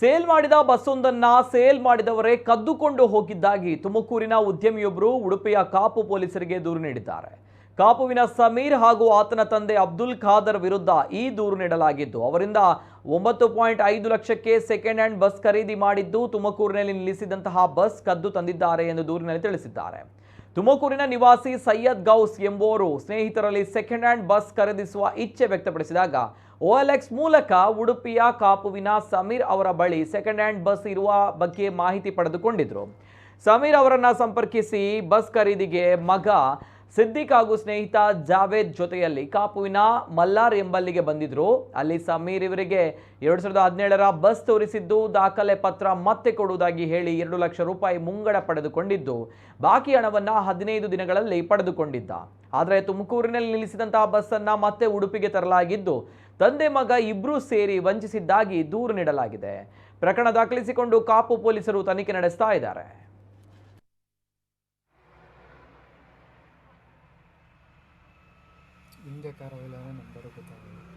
Sale ಮಾಡಿದ ಬಸ್ಸೊಂದನ್ನ sale ಮಾಡಿದವರೇ ಕದ್ದುಕೊಂಡು ಹೋಗಿದ್ದಾಗಿ ತುಮಕೂರಿನ ಉದ್ಯಮಿಯೊಬ್ಬರು ಉಡುಪಿಯ ಕಾಪು ಪೊಲೀಸರಿಗೆ ದೂರು ನೀಡಿದ್ದಾರೆ. ಕಾಪುವಿನ ಸಮೀರ್ ಹಾಗೂ ಆತನ ತಂದೆ ಅಬ್ದುಲ್ ಖಾದರ್ ವಿರುದ್ಧ ಈ ದೂರು ನೀಡಲಾಗಿದ್ದು, ಅವರಿಂದ ಒಂಬತ್ತು ಪಾಯಿಂಟ್ ಐದು ಲಕ್ಷಕ್ಕೆ ಸೆಕೆಂಡ್ ಹ್ಯಾಂಡ್ ಬಸ್ ಖರೀದಿ ಮಾಡಿದ್ದು ತುಮಕೂರಿನಲ್ಲಿ ನಿಲ್ಲಿಸಿದಂತಹ ಬಸ್ ಕದ್ದು ತಂದಿದ್ದಾರೆ ಎಂದು ದೂರಿನಲ್ಲಿ ತಿಳಿಸಿದ್ದಾರೆ. ತುಮಕೂರಿನ ನಿವಾಸಿ ಸೈಯದ್ ಗೌಸ್ ಎಂಬುವರು ಸ್ನೇಹಿತರಲ್ಲಿ ಸೆಕೆಂಡ್ ಹ್ಯಾಂಡ್ ಬಸ್ ಖರೀದಿಸುವ ಇಚ್ಛೆ ವ್ಯಕ್ತಪಡಿಸಿದಾಗ, ಓಎಲ್ಎಕ್ಸ್ ಮೂಲಕ ಉಡುಪಿಯ ಕಾಪುವಿನ ಸಮೀರ್ ಅವರ ಬಳಿ ಸೆಕೆಂಡ್ ಹ್ಯಾಂಡ್ ಬಸ್ ಇರುವ ಬಗ್ಗೆ ಮಾಹಿತಿ ಪಡೆದುಕೊಂಡಿದ್ರು. ಸಮೀರ್ ಅವರನ್ನು ಸಂಪರ್ಕಿಸಿ ಬಸ್ ಖರೀದಿಗೆ ಮಗ ಸಿದ್ದಿಕ್ ಹಾಗೂ ಸ್ನೇಹಿತ ಜಾವೇದ್ ಜೊತೆಯಲ್ಲಿ ಕಾಪುವಿನ ಮಲ್ಲಾರ್ ಎಂಬಲ್ಲಿಗೆ ಬಂದಿದ್ರು. ಅಲ್ಲಿ ಸಮೀರ್ ಇವರಿಗೆ ಎರಡು ಸಾವಿರದ ಹದಿನೇಳರ ಬಸ್ ತೋರಿಸಿದ್ದು, ದಾಖಲೆ ಪತ್ರ ಮತ್ತೆ ಕೊಡುವುದಾಗಿ ಹೇಳಿ ಎರಡು ಲಕ್ಷ ರೂಪಾಯಿ ಮುಂಗಡ ಪಡೆದುಕೊಂಡಿದ್ದು. ಬಾಕಿ ಹಣವನ್ನ ಹದಿನೈದು ದಿನಗಳಲ್ಲಿ ಪಡೆದುಕೊಂಡಿದ್ದ. ಆದರೆ ತುಮಕೂರಿನಲ್ಲಿ ನಿಲ್ಲಿಸಿದಂತಹ ಬಸ್ಸನ್ನು ಮತ್ತೆ ಉಡುಪಿಗೆ ತರಲಾಗಿದ್ದು, ತಂದೆ ಮಗ ಇಬ್ಬರೂ ಸೇರಿ ವಂಚಿಸಿದ್ದಾಗಿ ದೂರು ನೀಡಲಾಗಿದೆ. ಪ್ರಕರಣ ದಾಖಲಿಸಿಕೊಂಡು ಕಾಪು ಪೊಲೀಸರು ತನಿಖೆ ನಡೆಸ್ತಾ ಇದ್ದಾರೆ. இந்த கரவில் நம்பருக்கு தகவல்